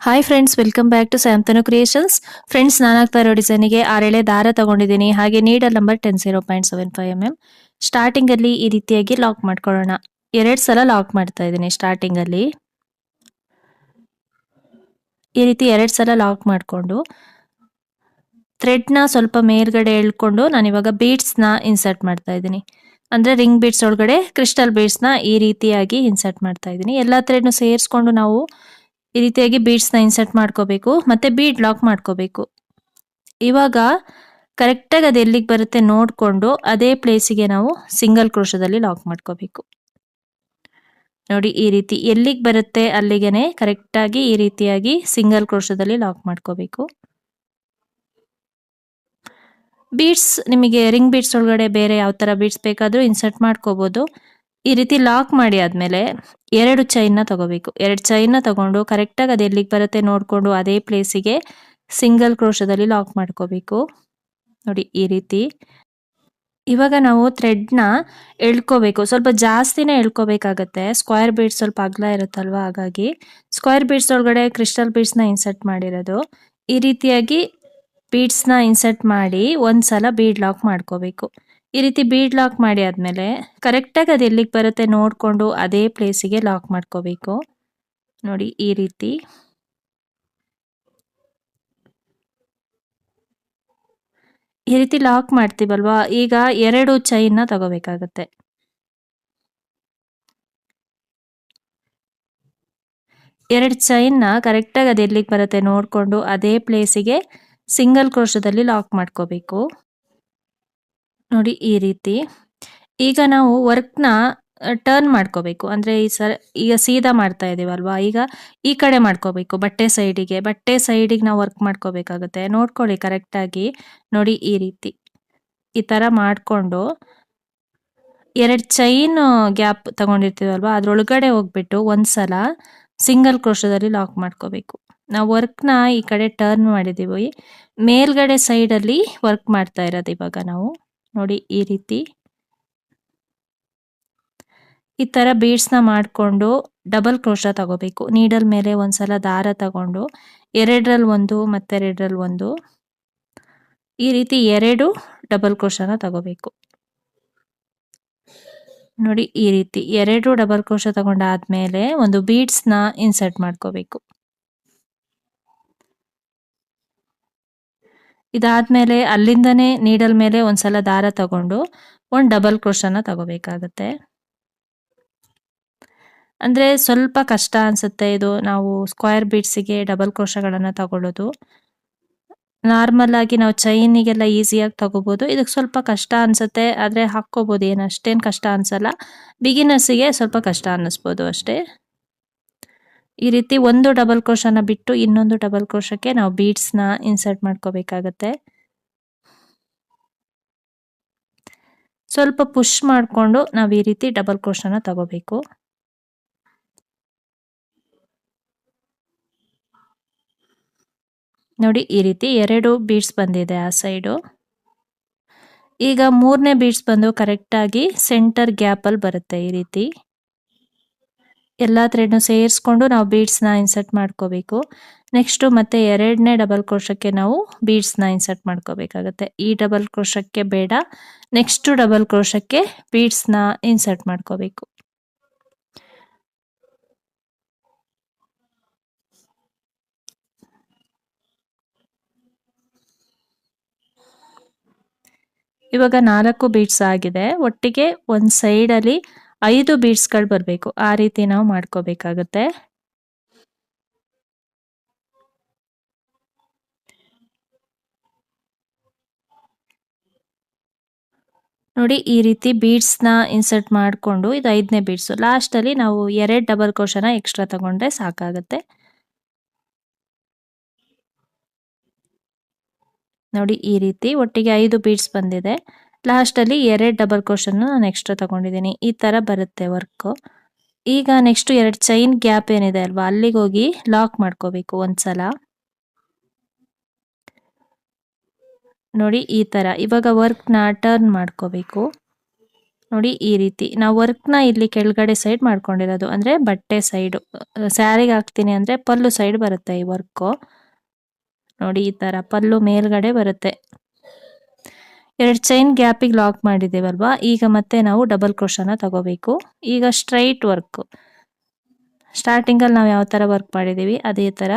Hi friends welcome back to Santanu creations friends ನಾನಾಗ್ತಾ ಇರೋ ಡಿಸೈನಿಗೆ ಆರೇಳೆ ದಾರ ತಗೊಂಡಿದ್ದೀನಿ. ಹಾಗೆ needle number ten zero point seven five M M ಸ್ಟಾರ್ಟಿಂಗಲ್ಲಿ ಈ ರೀತಿಯಾಗಿ ಲಾಕ್ ಮಾಡ್ಕೊಳ್ಳೋಣ. ಎರಡು ಸಲ ಲಾಕ್ ಮಾಡ್ತಾ ಇದ್ದೀನಿ ಸ್ಟಾರ್ಟಿಂಗಲ್ಲಿ ಈ ರೀತಿ ಎರಡು ಸಲ ಲಾಕ್ ಮಾಡಿಕೊಂಡು ಥ್ರೆಡ್ನ ಸ್ವಲ್ಪ ಮೇಲ್ಗಡೆ ಎಳ್ಕೊಂಡು ನಾನು ಇವಾಗ ಬೀಡ್ಸ್ನ ಇನ್ಸರ್ಟ್ ಮಾಡ್ತಾ ಇದ್ದೀನಿ. ಅಂದ್ರೆ ರಿಂಗ್ ಬೀಡ್ಸ್ ಒಳಗಡೆ ಕ್ರಿಸ್ಟಲ್ ಬೀಡ್ಸ್ನ ಈ ರೀತಿಯಾಗಿ ಇನ್ಸರ್ಟ್ ಮಾಡ್ತಾ ಇದ್ದೀನಿ. ಎಲ್ಲ ಥ್ರೆಡ್ನು ಸೇರಿಸ್ಕೊಂಡು ನಾವು ಈ ರೀತಿಯಾಗಿ ಬೀಡ್ಸ್ನ ಇನ್ಸರ್ಟ್ ಮಾಡ್ಕೋಬೇಕು, ಮತ್ತೆ ಬೀಡ್ ಲಾಕ್ ಮಾಡ್ಕೋಬೇಕು. ಇವಾಗ ಕರೆಕ್ಟಾಗಿ ಅದು ಎಲ್ಲಿಗೆ ಬರುತ್ತೆ ನೋಡಿಕೊಂಡು ಅದೇ ಪ್ಲೇಸಿಗೆ ನಾವು ಸಿಂಗಲ್ ಕ್ರೋಶದಲ್ಲಿ ಲಾಕ್ ಮಾಡ್ಕೋಬೇಕು. ನೋಡಿ, ಈ ರೀತಿ ಎಲ್ಲಿಗೆ ಬರುತ್ತೆ ಅಲ್ಲಿಗೆ ಕರೆಕ್ಟಾಗಿ ಈ ರೀತಿಯಾಗಿ ಸಿಂಗಲ್ ಕ್ರೋಶದಲ್ಲಿ ಲಾಕ್ ಮಾಡ್ಕೋಬೇಕು. ಬೀಡ್ಸ್ ನಿಮಗೆ ರಿಂಗ್ ಬೀಡ್ಸ್ ಒಳಗಡೆ ಬೇರೆ ಯಾವ ಥರ ಬೀಡ್ಸ್ ಬೇಕಾದರೂ ಇನ್ಸರ್ಟ್ ಮಾಡ್ಕೋಬೋದು. ಈ ರೀತಿ ಲಾಕ್ ಮಾಡಿ ಆದಮೇಲೆ ಎರಡು ಚೈನ್ನ ತಗೋಬೇಕು. ಎರಡು ಚೈನ್ನ ತಗೊಂಡು ಕರೆಕ್ಟಾಗಿ ಅದು ಎಲ್ಲಿಗೆ ಬರುತ್ತೆ ನೋಡಿಕೊಂಡು ಅದೇ ಪ್ಲೇಸಿಗೆ ಸಿಂಗಲ್ ಕ್ರೋಶದಲ್ಲಿ ಲಾಕ್ ಮಾಡ್ಕೋಬೇಕು. ನೋಡಿ ಈ ರೀತಿ. ಇವಾಗ ನಾವು ಥ್ರೆಡ್ನ ಎಳ್ಕೋಬೇಕು. ಸ್ವಲ್ಪ ಜಾಸ್ತಿನೇ ಎಳ್ಕೋಬೇಕಾಗತ್ತೆ. ಸ್ಕ್ವೇರ್ ಬೀಡ್ಸ್ ಸ್ವಲ್ಪ ಅಗಲ ಇರುತ್ತಲ್ವ ಹಾಗಾಗಿ. ಸ್ಕ್ವೇರ್ ಬೀಡ್ಸ್ ಒಳಗಡೆ ಕ್ರಿಸ್ಟಲ್ ಬೀಡ್ಸ್ನ ಇನ್ಸರ್ಟ್ ಮಾಡಿರೋದು. ಈ ರೀತಿಯಾಗಿ ಬೀಡ್ಸ್ನ ಇನ್ಸರ್ಟ್ ಮಾಡಿ ಒಂದ್ಸಲ ಬೀಡ್ ಲಾಕ್ ಮಾಡ್ಕೋಬೇಕು. ಈ ರೀತಿ ಬೀಡ್ ಲಾಕ್ ಮಾಡಿ ಆದಮೇಲೆ ಕರೆಕ್ಟಾಗಿ ಅದು ಎಲ್ಲಿಗೆ ಬರುತ್ತೆ ನೋಡಿಕೊಂಡು ಅದೇ ಪ್ಲೇಸಿಗೆ ಲಾಕ್ ಮಾಡ್ಕೋಬೇಕು. ನೋಡಿ ಈ ರೀತಿ. ಈ ರೀತಿ ಲಾಕ್ ಮಾಡ್ತೀವಲ್ವಾ? ಈಗ ಎರಡು ಚೈನ್ನ ತಗೋಬೇಕಾಗತ್ತೆ. ಎರಡು ಚೈನ್ನ ಕರೆಕ್ಟಾಗಿ ಅದು ಎಲ್ಲಿಗೆ ಬರುತ್ತೆ ನೋಡಿಕೊಂಡು ಅದೇ ಪ್ಲೇಸಿಗೆ ಸಿಂಗಲ್ ಕ್ರೋಶದಲ್ಲಿ ಲಾಕ್ ಮಾಡ್ಕೋಬೇಕು. ನೋಡಿ ಈ ರೀತಿ. ಈಗ ನಾವು ವರ್ಕ್ನ ಟರ್ನ್ ಮಾಡ್ಕೋಬೇಕು. ಅಂದರೆ ಈ ಸರ್, ಈಗ ಸೀದಾ ಮಾಡ್ತಾ ಇದ್ದೀವಲ್ವಾ ಈಗ ಈ ಕಡೆ ಮಾಡ್ಕೋಬೇಕು, ಬಟ್ಟೆ ಸೈಡಿಗೆ ಬಟ್ಟೆ ಸೈಡಿಗೆ ನಾವು ವರ್ಕ್ ಮಾಡ್ಕೋಬೇಕಾಗುತ್ತೆ. ನೋಡ್ಕೊಳ್ಳಿ ಕರೆಕ್ಟಾಗಿ ನೋಡಿ ಈ ರೀತಿ. ಈ ಥರ ಮಾಡಿಕೊಂಡು ಎರಡು ಚೈನ್ ಗ್ಯಾಪ್ ತಗೊಂಡಿರ್ತೀವಲ್ವಾ? ಅದರೊಳಗಡೆ ಹೋಗ್ಬಿಟ್ಟು ಒಂದ್ಸಲ ಸಿಂಗಲ್ ಕ್ರೋಶದಲ್ಲಿ ಲಾಕ್ ಮಾಡ್ಕೋಬೇಕು. ನಾವು ವರ್ಕ್ನ ಈ ಕಡೆ ಟರ್ನ್ ಮಾಡಿದ್ದೀವಿ ಮೇಲ್ಗಡೆ ಸೈಡಲ್ಲಿ ವರ್ಕ್ ಮಾಡ್ತಾ ಇರೋದು ಇವಾಗ ನಾವು. ನೋಡಿ ಈ ರೀತಿ. ಈ ಥರ ಬೀಡ್ಸ್ನ ಮಾಡಿಕೊಂಡು ಡಬಲ್ ಕ್ರೋಶ ತಗೋಬೇಕು. ನೀಡಲ್ ಮೇಲೆ ಒಂದ್ಸಲ ದಾರ ತಗೊಂಡು ಎರಡರಲ್ಲಿ ಒಂದು ಮತ್ತೆರಡರಲ್ಲಿ ಒಂದು. ಈ ರೀತಿ ಎರಡು ಡಬಲ್ ಕ್ರೋಶನ ತಗೋಬೇಕು. ನೋಡಿ ಈ ರೀತಿ ಎರಡು ಡಬಲ್ ಕ್ರೋಶ ತಗೊಂಡಾದ್ಮೇಲೆ ಒಂದು ಬೀಡ್ಸ್ನ ಇನ್ಸರ್ಟ್ ಮಾಡ್ಕೋಬೇಕು. ಇದಾದ್ಮೇಲೆ ಅಲ್ಲಿಂದನೇ ನೀಡಲ್ ಮೇಲೆ ಒಂದ್ಸಲ ದಾರ ತಗೊಂಡು ಒಂದು ಡಬಲ್ ಕ್ರೋಶನ ತಗೋಬೇಕಾಗತ್ತೆ. ಅಂದ್ರೆ ಸ್ವಲ್ಪ ಕಷ್ಟ ಅನ್ಸುತ್ತೆ ಇದು ನಾವು ಸ್ಕ್ವೇರ್ ಬೀಡ್ಸಿಗೆ ಡಬಲ್ ಕ್ರೋಶಗಳನ್ನು ತಗೊಳ್ಳೋದು. ನಾರ್ಮಲ್ ಆಗಿ ನಾವು ಚೈನಿಗೆಲ್ಲ ಈಸಿಯಾಗಿ ತಗೋಬಹುದು ಇದಕ್ಕೆ ಸ್ವಲ್ಪ ಕಷ್ಟ ಅನ್ಸುತ್ತೆ, ಆದ್ರೆ ಹಾಕ್ಕೋಬೋದು. ಏನು ಅಷ್ಟೇನು ಕಷ್ಟ ಅನ್ಸಲ್ಲ. ಬಿಗಿನರ್ಸಿಗೆ ಸ್ವಲ್ಪ ಕಷ್ಟ ಅನ್ನಿಸ್ಬೋದು ಅಷ್ಟೇ. ಈ ರೀತಿ ಒಂದು ಡಬಲ್ ಕ್ರೋಶನ ಬಿಟ್ಟು ಇನ್ನೊಂದು ಡಬಲ್ ಕ್ರೋಶಕ್ಕೆ ನಾವು ಬೀಡ್ಸ್ನ ಇನ್ಸರ್ಟ್ ಮಾಡ್ಕೋಬೇಕಾಗತ್ತೆ. ಸ್ವಲ್ಪ ಪುಷ್ ಮಾಡಿಕೊಂಡು ನಾವು ಈ ರೀತಿ ಡಬಲ್ ಕ್ರೋಶನ ತಗೋಬೇಕು. ನೋಡಿ ಈ ರೀತಿ ಎರಡು ಬೀಡ್ಸ್ ಬಂದಿದೆ ಆ ಸೈಡು ಈಗ ಮೂರನೇ ಬೀಡ್ಸ್ ಬಂದು ಕರೆಕ್ಟಾಗಿ ಸೆಂಟರ್ ಗ್ಯಾಪಲ್ಲಿ ಬರುತ್ತೆ ಈ ರೀತಿ. ಎಲ್ಲ ಥ್ರೆಡ್ನು ಸೇರಿಸ್ಕೊಂಡು ನಾವು ಬೀಡ್ಸ್ನ ಇನ್ಸರ್ಟ್ ಮಾಡ್ಕೋಬೇಕು. ನೆಕ್ಸ್ಟು ಮತ್ತೆ ಎರಡನೇ ಡಬಲ್ ಕ್ರೋಶಕ್ಕೆ ನಾವು ಬೀಡ್ಸ್ನ ಇನ್ಸರ್ಟ್ ಮಾಡ್ಕೋಬೇಕಾಗತ್ತೆ. ಈ ಡಬಲ್ ಕ್ರೋಶಕ್ಕೆ ಬೇಡ. ನೆಕ್ಸ್ಟು ಡಬಲ್ ಕ್ರೋಶಕ್ಕೆ ಬೀಡ್ಸ್ನ ಇನ್ಸರ್ಟ್ ಮಾಡ್ಕೋಬೇಕು. ಇವಾಗ ನಾಲ್ಕು ಬೀಡ್ಸ್ ಆಗಿದೆ. ಒಟ್ಟಿಗೆ ಒಂದು ಸೈಡಲ್ಲಿ ಐದು ಬೀಡ್ಸ್ಗಳು ಬರಬೇಕು. ಆ ರೀತಿ ನಾವು ಮಾಡ್ಕೋಬೇಕಾಗತ್ತೆ. ನೋಡಿ, ಈ ರೀತಿ ಬೀಡ್ಸ್ನ ಇನ್ಸರ್ಟ್ ಮಾಡಿಕೊಂಡು ಇದು ಐದನೇ ಬೀಡ್ಸು ಲಾಸ್ಟಲ್ಲಿ ನಾವು ಎರಡು ಡಬಲ್ ಕೋಶನ ಎಕ್ಸ್ಟ್ರಾ ತಗೊಂಡ್ರೆ ಸಾಕಾಗತ್ತೆ. ನೋಡಿ, ಈ ರೀತಿ ಒಟ್ಟಿಗೆ ಐದು ಬೀಡ್ಸ್ ಬಂದಿದೆ. ಲಾಸ್ಟಲ್ಲಿ ಎರಡು ಡಬಲ್ ಕ್ರೋಶನ್ ನಾನು ಎಕ್ಸ್ಟ್ರಾ ತಗೊಂಡಿದ್ದೀನಿ. ಈ ಥರ ಬರುತ್ತೆ ವರ್ಕು ಈಗ ನೆಕ್ಸ್ಟು ಎರಡು ಚೈನ್ ಗ್ಯಾಪ್ ಏನಿದೆ ಅಲ್ವಾ, ಅಲ್ಲಿಗೆ ಹೋಗಿ ಲಾಕ್ ಮಾಡ್ಕೋಬೇಕು ಒಂದ್ಸಲ. ನೋಡಿ ಈ ಥರ ಇವಾಗ ವರ್ಕ್ನ ಟರ್ನ್ ಮಾಡ್ಕೋಬೇಕು. ನೋಡಿ ಈ ರೀತಿ, ನಾವು ವರ್ಕ್ನ ಇಲ್ಲಿ ಕೆಳಗಡೆ ಸೈಡ್ ಮಾಡ್ಕೊಂಡಿರೋದು, ಅಂದರೆ ಬಟ್ಟೆ ಸೈಡು ಸ್ಯಾರಿಗೆ ಹಾಕ್ತೀನಿ ಅಂದರೆ ಪಲ್ಲು ಸೈಡ್ ಬರುತ್ತೆ ಈ ವರ್ಕು ನೋಡಿ ಈ ಥರ ಪಲ್ಲು ಮೇಲ್ಗಡೆ ಬರುತ್ತೆ. ಎರಡು ಚೈನ್ ಗ್ಯಾಪಿಗೆ ಲಾಕ್ ಮಾಡಿದ್ದೇವಲ್ವಾ ಈಗ ಮತ್ತೆ ನಾವು ಡಬಲ್ ಕ್ರೋಶನ ತಗೋಬೇಕು. ಈಗ ಸ್ಟ್ರೈಟ್ ವರ್ಕು ಸ್ಟಾರ್ಟಿಂಗಲ್ಲಿ ನಾವು ಯಾವ ಥರ ವರ್ಕ್ ಮಾಡಿದ್ದೀವಿ ಅದೇ ಥರ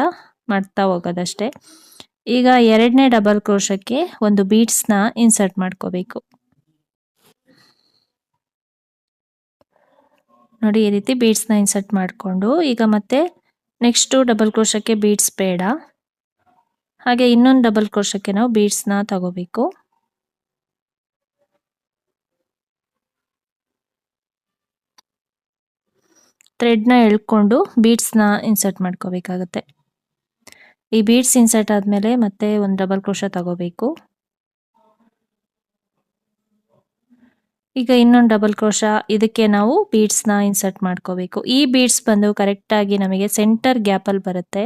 ಮಾಡ್ತಾ ಹೋಗೋದಷ್ಟೇ. ಈಗ ಎರಡನೇ ಡಬಲ್ ಕ್ರೋಶಕ್ಕೆ ಒಂದು ಬೀಡ್ಸ್ನ ಇನ್ಸರ್ಟ್ ಮಾಡ್ಕೋಬೇಕು. ನೋಡಿ, ಈ ರೀತಿ ಬೀಡ್ಸ್ನ ಇನ್ಸರ್ಟ್ ಮಾಡಿಕೊಂಡು, ಈಗ ಮತ್ತೆ ನೆಕ್ಸ್ಟು ಡಬಲ್ ಕ್ರೋಶಕ್ಕೆ ಬೀಡ್ಸ್ ಬೇಡ. ಹಾಗೆ ಇನ್ನೊಂದು ಡಬಲ್ ಕ್ರೋಶಕ್ಕೆ ನಾವು ಬೀಡ್ಸ್ನ ತಗೋಬೇಕು. ಥ್ರೆಡ್ನ ಎಳ್ಕೊಂಡು ಬೀಡ್ಸ್ನ ಇನ್ಸರ್ಟ್ ಮಾಡ್ಕೋಬೇಕಾಗತ್ತೆ. ಈ ಬೀಡ್ಸ್ ಇನ್ಸರ್ಟ್ ಆದಮೇಲೆ ಮತ್ತೆ ಒಂದು ಡಬಲ್ ಕ್ರೋಶ ತಗೋಬೇಕು. ಈಗ ಇನ್ನೊಂದು ಡಬಲ್ ಕ್ರೋಶ ಇದಕ್ಕೆ ನಾವು ಬೀಡ್ಸ್ನ ಇನ್ಸರ್ಟ್ ಮಾಡ್ಕೋಬೇಕು. ಈ ಬೀಡ್ಸ್ ಬಂದು ಕರೆಕ್ಟಾಗಿ ನಮಗೆ ಸೆಂಟರ್ ಗ್ಯಾಪಲ್ಲಿ ಬರುತ್ತೆ.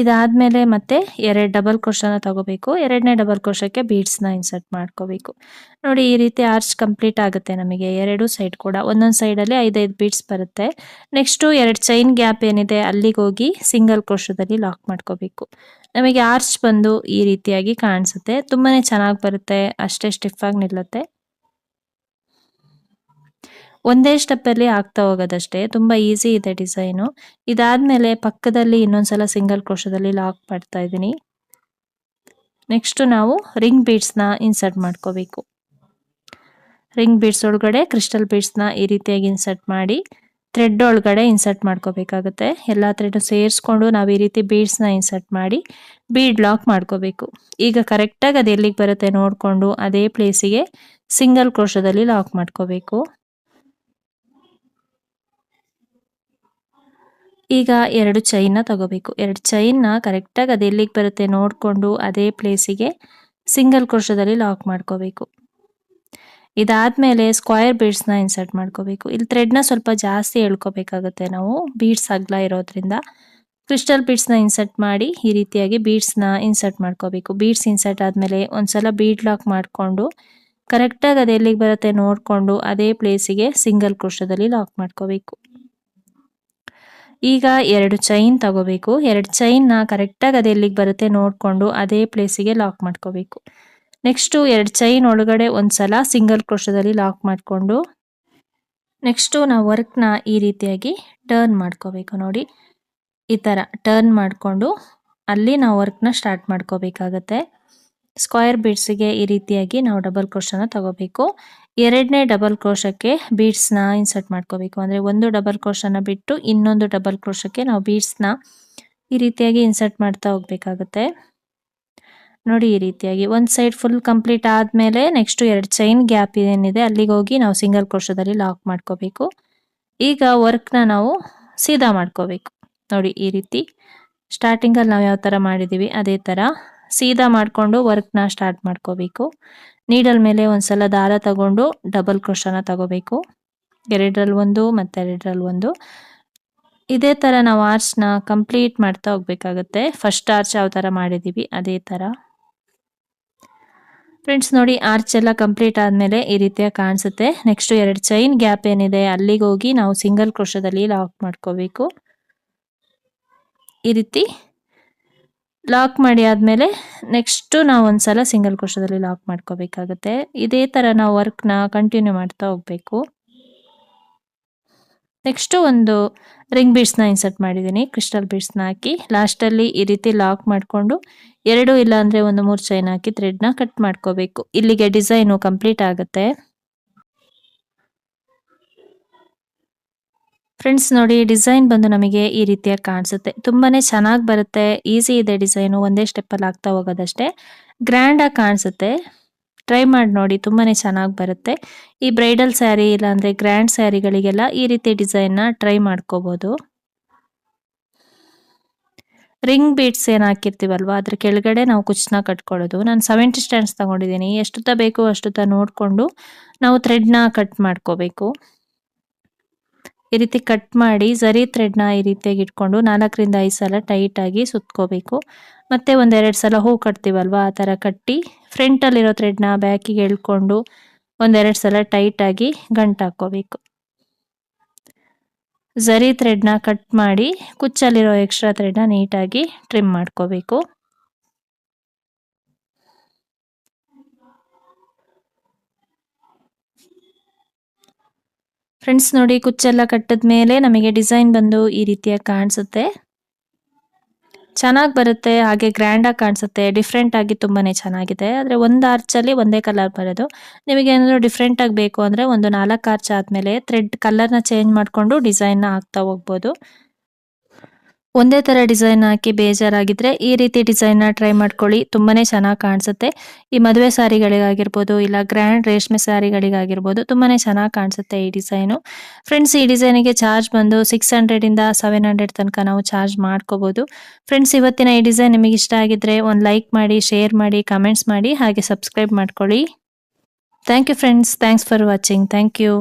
ಇದಾದ್ಮೇಲೆ ಮತ್ತೆ ಎರಡು ಡಬಲ್ ಕ್ರೋಶನ ತಗೋಬೇಕು. ಎರಡನೇ ಡಬಲ್ ಕ್ರೋಶಕ್ಕೆ ಬೀಡ್ಸ್ನ ಇನ್ಸರ್ಟ್ ಮಾಡ್ಕೋಬೇಕು. ನೋಡಿ, ಈ ರೀತಿ ಆರ್ಚ್ ಕಂಪ್ಲೀಟ್ ಆಗುತ್ತೆ ನಮಗೆ. ಎರಡು ಸೈಡ್ ಕೂಡ. ಒಂದೊಂದು ಸೈಡಲ್ಲಿ ಐದೈದು ಬೀಡ್ಸ್ ಬರುತ್ತೆ. ನೆಕ್ಸ್ಟು ಎರಡು ಚೈನ್ ಗ್ಯಾಪ್ ಏನಿದೆ, ಅಲ್ಲಿಗೆ ಹೋಗಿ ಸಿಂಗಲ್ ಕ್ರೋಶದಲ್ಲಿ ಲಾಕ್ ಮಾಡ್ಕೋಬೇಕು. ನಮಗೆ ಆರ್ಚ್ ಬಂದು ಈ ರೀತಿಯಾಗಿ ಕಾಣಿಸುತ್ತೆ. ತುಂಬಾ ಚೆನ್ನಾಗಿ ಬರುತ್ತೆ. ಅಷ್ಟೇ ಸ್ಟಿಫ್ ಆಗಿ ನಿಲ್ಲುತ್ತೆ. ಒಂದೇ ಸ್ಟೆಪ್ಪಲ್ಲಿ ಆಗ್ತಾ ಹೋಗೋದಷ್ಟೇ. ತುಂಬ ಈಸಿ ಇದೆ ಡಿಸೈನು ಇದಾದ್ಮೇಲೆ ಪಕ್ಕದಲ್ಲಿ ಇನ್ನೊಂದ್ಸಲ ಸಿಂಗಲ್ ಕ್ರೋಶದಲ್ಲಿ ಲಾಕ್ ಮಾಡ್ತಾ ಇದ್ದೀನಿ. ನೆಕ್ಸ್ಟ್ ನಾವು ರಿಂಗ್ ಬೀಡ್ಸ್ನ ಇನ್ಸರ್ಟ್ ಮಾಡ್ಕೋಬೇಕು. ರಿಂಗ್ ಬೀಡ್ಸ್ ಒಳಗಡೆ ಕ್ರಿಸ್ಟಲ್ ಬೀಡ್ಸ್ನ ಈ ರೀತಿಯಾಗಿ ಇನ್ಸರ್ಟ್ ಮಾಡಿ ಥ್ರೆಡ್ ಒಳಗಡೆ ಇನ್ಸರ್ಟ್ ಮಾಡ್ಕೋಬೇಕಾಗುತ್ತೆ. ಎಲ್ಲ ಥ್ರೆಡ್ ಸೇರಿಸ್ಕೊಂಡು ನಾವು ಈ ರೀತಿ ಬೀಡ್ಸ್ನ ಇನ್ಸರ್ಟ್ ಮಾಡಿ ಬೀಡ್ ಲಾಕ್ ಮಾಡ್ಕೋಬೇಕು. ಈಗ ಕರೆಕ್ಟಾಗಿ ಅದು ಎಲ್ಲಿಗೆ ಬರುತ್ತೆ ನೋಡಿಕೊಂಡು ಅದೇ ಪ್ಲೇಸಿಗೆ ಸಿಂಗಲ್ ಕ್ರೋಶದಲ್ಲಿ ಲಾಕ್ ಮಾಡ್ಕೋಬೇಕು. ಈಗ ಎರಡು ಚೈನ್ನ ತಗೋಬೇಕು. ಎರಡು ಚೈನ್ನ ಕರೆಕ್ಟಾಗಿ ಅದು ಎಲ್ಲಿಗೆ ಬರುತ್ತೆ ನೋಡಿಕೊಂಡು ಅದೇ ಪ್ಲೇಸಿಗೆ ಸಿಂಗಲ್ ಕ್ರೋಶದಲ್ಲಿ ಲಾಕ್ ಮಾಡ್ಕೋಬೇಕು. ಇದಾದಮೇಲೆ ಸ್ಕ್ವಯರ್ ಬೀಡ್ಸ್ನ ಇನ್ಸರ್ಟ್ ಮಾಡ್ಕೋಬೇಕು. ಇಲ್ಲಿ ಥ್ರೆಡ್ನ ಸ್ವಲ್ಪ ಜಾಸ್ತಿ ಎಳ್ಕೋಬೇಕಾಗುತ್ತೆ ನಾವು ಬೀಡ್ಸ್ ಅಗ್ಲ ಇರೋದ್ರಿಂದ. ಕ್ರಿಸ್ಟಲ್ ಬೀಡ್ಸ್ನ ಇನ್ಸರ್ಟ್ ಮಾಡಿ ಈ ರೀತಿಯಾಗಿ ಬೀಡ್ಸ್ನ ಇನ್ಸರ್ಟ್ ಮಾಡ್ಕೋಬೇಕು. ಬೀಡ್ಸ್ ಇನ್ಸರ್ಟ್ ಆದಮೇಲೆ ಒಂದ್ಸಲ ಬೀಡ್ ಲಾಕ್ ಮಾಡಿಕೊಂಡು ಕರೆಕ್ಟಾಗಿ ಅದು ಎಲ್ಲಿಗೆ ಬರುತ್ತೆ ನೋಡಿಕೊಂಡು ಅದೇ ಪ್ಲೇಸಿಗೆ ಸಿಂಗಲ್ ಕ್ರೋಶದಲ್ಲಿ ಲಾಕ್ ಮಾಡ್ಕೋಬೇಕು. ಈಗ ಎರಡು ಚೈನ್ ತಗೋಬೇಕು. ಎರಡು ಚೈನ್ನ ಕರೆಕ್ಟಾಗಿ ಅದು ಎಲ್ಲಿಗೆ ಬರುತ್ತೆ ನೋಡಿಕೊಂಡು ಅದೇ ಪ್ಲೇಸಿಗೆ ಲಾಕ್ ಮಾಡ್ಕೋಬೇಕು. ನೆಕ್ಸ್ಟು ಎರಡು ಚೈನ್ ಒಳಗಡೆ ಒಂದ್ಸಲ ಸಿಂಗಲ್ ಕ್ರೋಶದಲ್ಲಿ ಲಾಕ್ ಮಾಡಿಕೊಂಡು ನೆಕ್ಸ್ಟು ನಾವು ವರ್ಕ್ನ ಈ ರೀತಿಯಾಗಿ ಟರ್ನ್ ಮಾಡ್ಕೋಬೇಕು ನೋಡಿ. ಈ ಥರ ಟರ್ನ್ ಮಾಡಿಕೊಂಡು ಅಲ್ಲಿ ನಾವು ವರ್ಕ್ನ ಸ್ಟಾರ್ಟ್ ಮಾಡ್ಕೋಬೇಕಾಗತ್ತೆ. ಸ್ಕ್ವಯರ್ ಬೀಡ್ಸಿಗೆ ಈ ರೀತಿಯಾಗಿ ನಾವು ಡಬಲ್ ಕ್ರೋಶನ ತಗೋಬೇಕು. ಎರಡನೇ ಡಬಲ್ ಕ್ರೋಶಕ್ಕೆ ಬೀಡ್ಸ್ನ ಇನ್ಸರ್ಟ್ ಮಾಡ್ಕೋಬೇಕು. ಅಂದರೆ ಒಂದು ಡಬಲ್ ಕ್ರೋಶನ ಬಿಟ್ಟು ಇನ್ನೊಂದು ಡಬಲ್ ಕ್ರೋಶಕ್ಕೆ ನಾವು ಬೀಡ್ಸ್ನ ಈ ರೀತಿಯಾಗಿ ಇನ್ಸರ್ಟ್ ಮಾಡ್ತಾ ಹೋಗ್ಬೇಕಾಗುತ್ತೆ. ನೋಡಿ ಈ ರೀತಿಯಾಗಿ ಒಂದು ಸೈಡ್ ಫುಲ್ ಕಂಪ್ಲೀಟ್ ಆದಮೇಲೆ ನೆಕ್ಸ್ಟು ಎರಡು ಚೈನ್ ಗ್ಯಾಪ್ ಏನಿದೆ ಅಲ್ಲಿಗೆ ಹೋಗಿ ನಾವು ಸಿಂಗಲ್ ಕ್ರೋಶದಲ್ಲಿ ಲಾಕ್ ಮಾಡ್ಕೋಬೇಕು. ಈಗ ವರ್ಕ್ನ ನಾವು ಸೀದಾ ಮಾಡ್ಕೋಬೇಕು. ನೋಡಿ ಈ ರೀತಿ ಸ್ಟಾರ್ಟಿಂಗಲ್ಲಿ ನಾವು ಯಾವ ಥರ ಮಾಡಿದ್ದೀವಿ ಅದೇ ಥರ ಸೀದಾ ಮಾಡಿಕೊಂಡು ವರ್ಕ್ನ ಸ್ಟಾರ್ಟ್ ಮಾಡ್ಕೋಬೇಕು. ನೀಡಲ್ ಮೇಲೆ ಒಂದ್ಸಲ ದಾರ ತಗೊಂಡು ಡಬಲ್ ಕ್ರೋಶನ ತಗೋಬೇಕು. ಎರಡರಲ್ಲಿ ಒಂದು ಮತ್ತು ಎರಡರಲ್ಲಿ ಒಂದು. ಇದೇ ಥರ ನಾವು ಆರ್ಚ್ನ ಕಂಪ್ಲೀಟ್ ಮಾಡ್ತಾ ಹೋಗ್ಬೇಕಾಗತ್ತೆ. ಫಸ್ಟ್ ಆರ್ಚ್ ಯಾವ ಥರ ಮಾಡಿದ್ದೀವಿ ಅದೇ ಥರ ಫ್ರೆಂಡ್ಸ್ ನೋಡಿ ಆರ್ಚ್ ಎಲ್ಲ ಕಂಪ್ಲೀಟ್ ಆದಮೇಲೆ ಈ ರೀತಿಯಾಗಿ ಕಾಣಿಸುತ್ತೆ. ನೆಕ್ಸ್ಟ್ ಎರಡು ಚೈನ್ ಗ್ಯಾಪ್ ಏನಿದೆ ಅಲ್ಲಿಗೆ ಹೋಗಿ ನಾವು ಸಿಂಗಲ್ ಕ್ರೋಶದಲ್ಲಿ ಲಾಕ್ ಮಾಡ್ಕೋಬೇಕು. ಈ ರೀತಿ ಲಾಕ್ ಮಾಡಿ ಆದಮೇಲೆ ನೆಕ್ಸ್ಟು ನಾವು ಒಂದ್ಸಲ ಸಿಂಗಲ್ ಕೋಶದಲ್ಲಿ ಲಾಕ್ ಮಾಡ್ಕೋಬೇಕಾಗುತ್ತೆ. ಇದೇ ಥರ ನಾವು ವರ್ಕ್ನ ಕಂಟಿನ್ಯೂ ಮಾಡ್ತಾ ಹೋಗಬೇಕು. ನೆಕ್ಸ್ಟು ಒಂದು ರಿಂಗ್ ಬೀಡ್ಸ್ನ ಇನ್ಸರ್ಟ್ ಮಾಡಿದ್ದೀನಿ ಕ್ರಿಸ್ಟಲ್ ಬೀಡ್ಸ್ನ ಹಾಕಿ ಲಾಸ್ಟಲ್ಲಿ ಈ ರೀತಿ ಲಾಕ್ ಮಾಡಿಕೊಂಡು ಎರಡು ಇಲ್ಲ ಅಂದರೆ ಒಂದು ಮೂರು ಚೈನ್ ಹಾಕಿ ಥ್ರೆಡ್ನ ಕಟ್ ಮಾಡ್ಕೋಬೇಕು. ಇಲ್ಲಿಗೆ ಡಿಸೈನು ಕಂಪ್ಲೀಟ್ ಆಗುತ್ತೆ. ಫ್ರೆಂಡ್ಸ್ ನೋಡಿ ಡಿಸೈನ್ ಬಂದು ನಮಗೆ ಈ ರೀತಿಯಾಗಿ ಕಾಣಿಸುತ್ತೆ. ತುಂಬಾನೇ ಚೆನ್ನಾಗಿ ಬರುತ್ತೆ. ಈಸಿ ಇದೆ ಡಿಸೈನು ಒಂದೇ ಸ್ಟೆಪ್ಪಲ್ಲಿ ಆಗ್ತಾ ಹೋಗೋದಷ್ಟೇ. ಗ್ರ್ಯಾಂಡಾಗಿ ಕಾಣಿಸುತ್ತೆ. ಟ್ರೈ ಮಾಡಿ ನೋಡಿ. ತುಂಬಾನೇ ಚೆನ್ನಾಗಿ ಬರುತ್ತೆ. ಈ ಬ್ರೈಡಲ್ ಸ್ಯಾರಿ ಇಲ್ಲಾಂದರೆ ಗ್ರ್ಯಾಂಡ್ ಸ್ಯಾರಿಗಳಿಗೆಲ್ಲ ಈ ರೀತಿ ಡಿಸೈನ್ನ ಟ್ರೈ ಮಾಡ್ಕೋಬೋದು. ರಿಂಗ್ ಬೀಟ್ಸ್ ಏನು ಹಾಕಿರ್ತೀವಲ್ವ? ಅದ್ರ ಕೆಳಗಡೆ ನಾವು ಕುಚ್ನ ಕಟ್ಕೊಳ್ಳೋದು. ನಾನು ಸೆವೆಂಟಿ ಸ್ಟ್ಯಾಂಡ್ಸ್ ತಗೊಂಡಿದ್ದೀನಿ. ಎಷ್ಟುತ್ತ ಬೇಕು ಅಷ್ಟುತ್ತ ನೋಡಿಕೊಂಡು ನಾವು ಥ್ರೆಡ್ನ ಕಟ್ ಮಾಡ್ಕೋಬೇಕು. ಈ ರೀತಿ ಕಟ್ ಮಾಡಿ ಝರಿ ಥ್ರೆಡ್ನ ಈ ರೀತಿಯಾಗಿ ಇಟ್ಕೊಂಡು ನಾಲ್ಕರಿಂದ ಐದು ಸಲ ಟೈಟಾಗಿ ಸುತ್ಕೋಬೇಕು. ಮತ್ತು ಒಂದೆರಡು ಸಲ ಹೂ ಕಟ್ತೀವಲ್ವ, ಆ ಥರ ಕಟ್ಟಿ ಫ್ರಂಟಲ್ಲಿರೋ ಥ್ರೆಡ್ನ ಬ್ಯಾಕಿಗೆ ಎಳ್ಕೊಂಡು ಒಂದೆರಡು ಸಲ ಟೈಟಾಗಿ ಗಂಟು ಹಾಕ್ಕೋಬೇಕು. ಝರಿ ಥ್ರೆಡ್ನ ಕಟ್ ಮಾಡಿ ಕುಚ್ಚಲ್ಲಿರೋ ಎಕ್ಸ್ಟ್ರಾ ಥ್ರೆಡ್ನ ನೀಟಾಗಿ ಟ್ರಿಮ್ ಮಾಡ್ಕೋಬೇಕು. ಫ್ರೆಂಡ್ಸ್ ನೋಡಿ, ಕುಚ್ಚೆಲ್ಲ ಕಟ್ಟಿದ ಮೇಲೆ ನಮಗೆ ಡಿಸೈನ್ ಬಂದು ಈ ರೀತಿಯಾಗಿ ಕಾಣಿಸುತ್ತೆ. ಚೆನ್ನಾಗಿ ಬರುತ್ತೆ, ಹಾಗೆ ಗ್ರ್ಯಾಂಡಾಗಿ ಕಾಣಿಸುತ್ತೆ ಡಿಫ್ರೆಂಟ್ ಆಗಿ ತುಂಬಾ ಚೆನ್ನಾಗಿದೆ. ಆದರೆ ಒಂದು ಆರ್ಚಲ್ಲಿ ಒಂದೇ ಕಲರ್ ಬರೋದು. ನಿಮಗೆ ಏನಾದರೂ ಡಿಫ್ರೆಂಟಾಗಿ ಬೇಕು ಅಂದರೆ ಒಂದು ನಾಲ್ಕು ಆರ್ಚ್ ಆದಮೇಲೆ ಥ್ರೆಡ್ ಕಲರ್ನ ಚೇಂಜ್ ಮಾಡಿಕೊಂಡು ಡಿಸೈನ್ನ ಹಾಕ್ತಾ ಹೋಗ್ಬೋದು. ಒಂದೇ ಥರ ಡಿಸೈನ್ ಹಾಕಿ ಬೇಜಾರಾಗಿದ್ದರೆ ಈ ರೀತಿ ಡಿಸೈನ್ನ ಟ್ರೈ ಮಾಡ್ಕೊಳ್ಳಿ. ತುಂಬಾ ಚೆನ್ನಾಗಿ ಕಾಣಿಸುತ್ತೆ. ಈ ಮದುವೆ ಸ್ಯಾರಿಗಳಿಗಾಗಿರ್ಬೋದು ಇಲ್ಲ ಗ್ರ್ಯಾಂಡ್ ರೇಷ್ಮೆ ಸ್ಯಾರಿಗಳಿಗಾಗಿರ್ಬೋದು ತುಂಬಾನೇ ಚೆನ್ನಾಗಿ ಕಾಣಿಸುತ್ತೆ ಈ ಡಿಸೈನು. ಫ್ರೆಂಡ್ಸ್, ಈ ಡಿಸೈನಿಗೆ ಚಾರ್ಜ್ ಬಂದು ಸಿಕ್ಸ್ ಹಂಡ್ರೆಡಿಂದ ಸೆವೆನ್ ಹಂಡ್ರೆಡ್ ತನಕ ನಾವು ಚಾರ್ಜ್ ಮಾಡ್ಕೋಬೋದು. ಫ್ರೆಂಡ್ಸ್, ಇವತ್ತಿನ ಈ ಡಿಸೈನ್ ನಿಮಗೆ ಇಷ್ಟ ಆಗಿದ್ರೆ ಒಂದು ಲೈಕ್ ಮಾಡಿ, ಶೇರ್ ಮಾಡಿ, ಕಮೆಂಟ್ಸ್ ಮಾಡಿ ಹಾಗೆ ಸಬ್ಸ್ಕ್ರೈಬ್ ಮಾಡ್ಕೊಳ್ಳಿ. Thank you friends. Thanks for watching. Thank you.